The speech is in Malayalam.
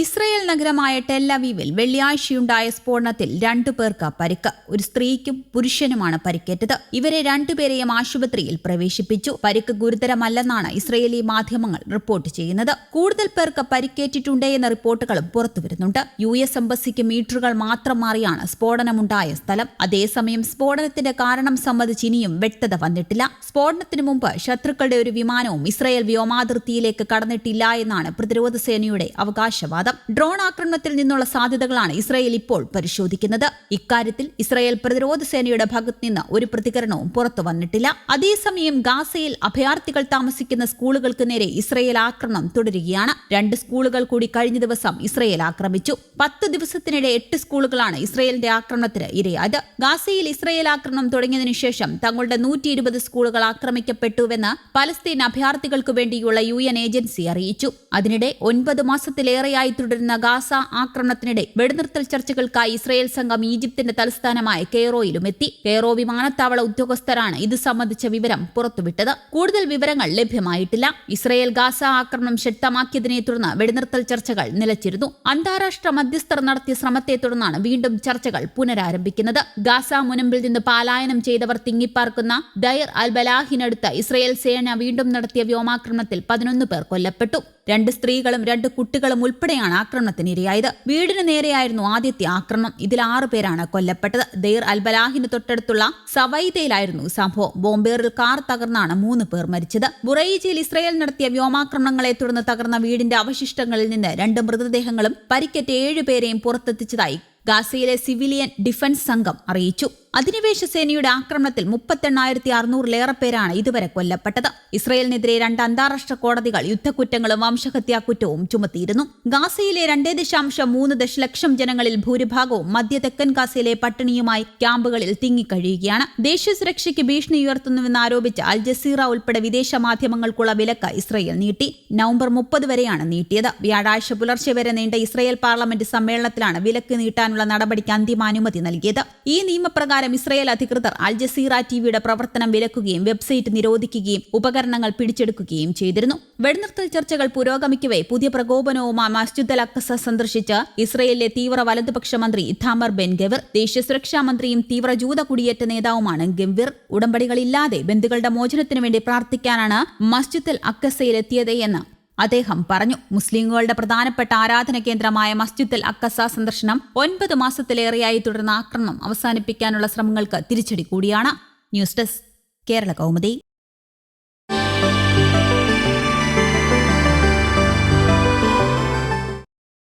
ഇസ്രയേൽ നഗരമായ ടെല്ലവീവിൽ വെള്ളിയാഴ്ചയുണ്ടായ സ്ഫോടനത്തിൽ രണ്ടു പേർക്ക് പരിക്ക്. ഒരു സ്ത്രീക്കും പുരുഷനുമാണ് പരിക്കേറ്റത്. ഇവരെ രണ്ടുപേരെയും ആശുപത്രിയിൽ പ്രവേശിപ്പിച്ചു. പരിക്ക് ഗുരുതരമല്ലെന്നാണ് ഇസ്രയേലി മാധ്യമങ്ങൾ റിപ്പോർട്ട് ചെയ്യുന്നത്. കൂടുതൽ പേർക്ക് പരിക്കേറ്റിട്ടുണ്ട് എന്ന റിപ്പോർട്ടുകളും പുറത്തുവരുന്നുണ്ട് യു എസ് എംബസിക്ക് മീറ്ററുകൾ മാത്രം മാറിയാണ് സ്ഫോടനമുണ്ടായ സ്ഥലം. അതേസമയം സ്ഫോടനത്തിന്റെ കാരണം സംബന്ധിച്ച് ഇനിയും വ്യക്തത വന്നിട്ടില്ല. സ്ഫോടനത്തിനു മുമ്പ് ശത്രുക്കളുടെ ഒരു വിമാനവും ഇസ്രയേൽ വ്യോമാതിർത്തിയിലേക്ക് കടന്നിട്ടില്ല എന്നാണ് പ്രതിരോധ സേനയുടെ അവകാശവാദം. ഡ്രോൺ ആക്രമണത്തിൽ നിന്നുള്ള സാധ്യതകളാണ് ഇസ്രായേൽ ഇപ്പോൾ പരിശോധിക്കുന്നത്. ഇക്കാര്യത്തിൽ ഇസ്രായേൽ പ്രതിരോധ സേനയുടെ ഭാഗത്ത് നിന്ന് ഒരു പ്രതികരണവും പുറത്തു വന്നിട്ടില്ല. അതേസമയം ഗാസയിൽ അഭയാർത്ഥികൾ താമസിക്കുന്ന സ്കൂളുകൾക്ക് നേരെ ഇസ്രായേൽ ആക്രമണം തുടരുകയാണ്. രണ്ട് സ്കൂളുകൾ കൂടി കഴിഞ്ഞ ദിവസം ഇസ്രായേൽ ആക്രമിച്ചു. പത്ത് ദിവസത്തിനിടെ എട്ട് സ്കൂളുകളാണ് ഇസ്രായേലിന്റെ ആക്രമണത്തിന് ഇരയായത്. ഗാസയിൽ ഇസ്രായേൽ ആക്രമണം തുടങ്ങിയതിനു ശേഷം തങ്ങളുടെ നൂറ്റി ഇരുപത് സ്കൂളുകൾ ആക്രമിക്കപ്പെട്ടുവെന്ന് പലസ്തീൻ അഭയാർത്ഥികൾക്ക് വേണ്ടിയുള്ള യു എൻ ഏജൻസി അറിയിച്ചു. അതിനിടെ ഒൻപത് മാസത്തിലേറെയായി തുടരുന്ന ഗാസ ആക്രമണത്തിനിടെ വെടിനിർത്തൽ ചർച്ചകൾക്കായി ഇസ്രയേൽ സംഘം ഈജിപ്തിന്റെ തലസ്ഥാനമായ കെയ്റോയിലും എത്തി. കെയ്റോ വിമാനത്താവള ഉദ്യോഗസ്ഥരാണ് ഇത് സംബന്ധിച്ച വിവരം പുറത്തുവിട്ടത്. കൂടുതൽ വിവരങ്ങൾ ലഭ്യമായിട്ടില്ല. ഇസ്രയേൽ ഗാസ ആക്രമണം ശക്തമാക്കിയതിനെ തുടർന്ന് വെടിനിർത്തൽ ചർച്ചകൾ നിലച്ചിരുന്നു. അന്താരാഷ്ട്ര മധ്യസ്ഥർ നടത്തിയ ശ്രമത്തെ തുടർന്നാണ് വീണ്ടും ചർച്ചകൾ പുനരാരംഭിക്കുന്നത്. ഗാസ മുനമ്പിൽ നിന്ന് പലായനം ചെയ്തവർ തിങ്ങിപ്പാർക്കുന്ന ദയർ അൽ ബലാഹിനടുത്ത് ഇസ്രയേൽ സേന വീണ്ടും നടത്തിയ വ്യോമാക്രമണത്തിൽ പതിനൊന്ന് പേർ കൊല്ലപ്പെട്ടു. രണ്ട് സ്ത്രീകളും രണ്ട് കുട്ടികളും ഉൾപ്പെടെയാണ് ആക്രമണത്തിനിരയായത് വീടിന് നേരെയായിരുന്നു ആദ്യത്തെ ആക്രമണം. ഇതിൽ ആറു പേരാണ് കൊല്ലപ്പെട്ടത്. ദെയർ അൽബലാഹിന് തൊട്ടടുത്തുള്ള സവൈതയിലായിരുന്നു സംഭവം. ബോംബേറിൽ കാർ തകർന്നാണ് മൂന്ന് പേർ മരിച്ചത്. ബുറൈജിയിൽ ഇസ്രയേൽ നടത്തിയ വ്യോമാക്രമണങ്ങളെ തുടർന്ന് തകർന്ന വീടിന്റെ അവശിഷ്ടങ്ങളിൽ നിന്ന് രണ്ട് മൃതദേഹങ്ങളും പരിക്കേറ്റ ഏഴുപേരെയും പുറത്തെത്തിച്ചതായി ഗാസയിലെ സിവിലിയൻ ഡിഫൻസ് സംഘം അറിയിച്ചു. അധിനിവേശ സേനയുടെ ആക്രമണത്തിൽ മുപ്പത്തെണ്ണായിരത്തി അറുന്നൂറിലേറെ പേരാണ് ഇതുവരെ കൊല്ലപ്പെട്ടത്. ഇസ്രയേലിനെതിരെ രണ്ട് അന്താരാഷ്ട്ര കോടതികൾ യുദ്ധക്കുറ്റങ്ങളും വംശഹത്യാക്കുറ്റവും ചുമത്തിയിരുന്നു. ഗാസയിലെ രണ്ടേ ദശാംശം മൂന്ന് ദശലക്ഷം ജനങ്ങളിൽ ഭൂരിഭാഗവും മധ്യ തെക്കൻ ഗാസയിലെ പട്ടിണിയുമായി ക്യാമ്പുകളിൽ തിങ്ങിക്കഴിയുകയാണ്. ദേശീയ സുരക്ഷയ്ക്ക് ഭീഷണി ഉയർത്തുന്നുവെന്ന് ആരോപിച്ച് അൽ ജസീറ ഉൾപ്പെടെ വിദേശ മാധ്യമങ്ങൾക്കുള്ള വിലക്ക് ഇസ്രയേൽ നീട്ടി. നവംബർ മുപ്പത് വരെയാണ് നീട്ടിയത്. വ്യാഴാഴ്ച പുലർച്ചെ വരെ നീണ്ട ഇസ്രയേൽ പാർലമെന്റ് സമ്മേളനത്തിലാണ് വിലക്ക് നീട്ടാനുള്ള നടപടിക്ക് അന്തിമ അനുമതി നൽകിയത്. ഈ നിയമപ്രകാരം ഇസ്രയേൽ അധികൃതർ അൽ ജസീറ ടിവിയുടെ പ്രവർത്തനം വിലക്കുകയും വെബ്സൈറ്റ് നിരോധിക്കുകയും ഉപകരണങ്ങൾ പിടിച്ചെടുക്കുകയും ചെയ്തിരുന്നു. വെടിനിർത്തൽ ചർച്ചകൾ പുരോഗമിക്കവേ പുതിയ പ്രകോപനവുമായി മസ്ജിദ് അൽ അക്കസ സന്ദർശിച്ച ഇസ്രയേലിലെ തീവ്ര വലതുപക്ഷ മന്ത്രി ഇഥാമർ ബെൻ ഗവിർ ദേശീയ സുരക്ഷാ മന്ത്രിയും തീവ്ര ജൂത കുടിയേറ്റ നേതാവുമാണ് ഗംവിർ. ഉടമ്പടികളില്ലാതെ ബന്ധുക്കളുടെ മോചനത്തിനു വേണ്ടി പ്രാർത്ഥിക്കാനാണ് മസ്ജിദ് അൽ അക്കസയിലെത്തിയത് എന്ന് അദ്ദേഹം പറഞ്ഞു മുസ്ലിങ്ങളുടെ പ്രധാനപ്പെട്ട ആരാധന കേന്ദ്രമായ മസ്ജിദ് അക്കസ സന്ദർശനം ഒൻപത് മാസത്തിലേറെയായി തുടർന്ന ആക്രമണം അവസാനിപ്പിക്കാനുള്ള ശ്രമങ്ങൾക്ക് തിരിച്ചടി കൂടിയാണ്. News desk Kerala Kaumudi.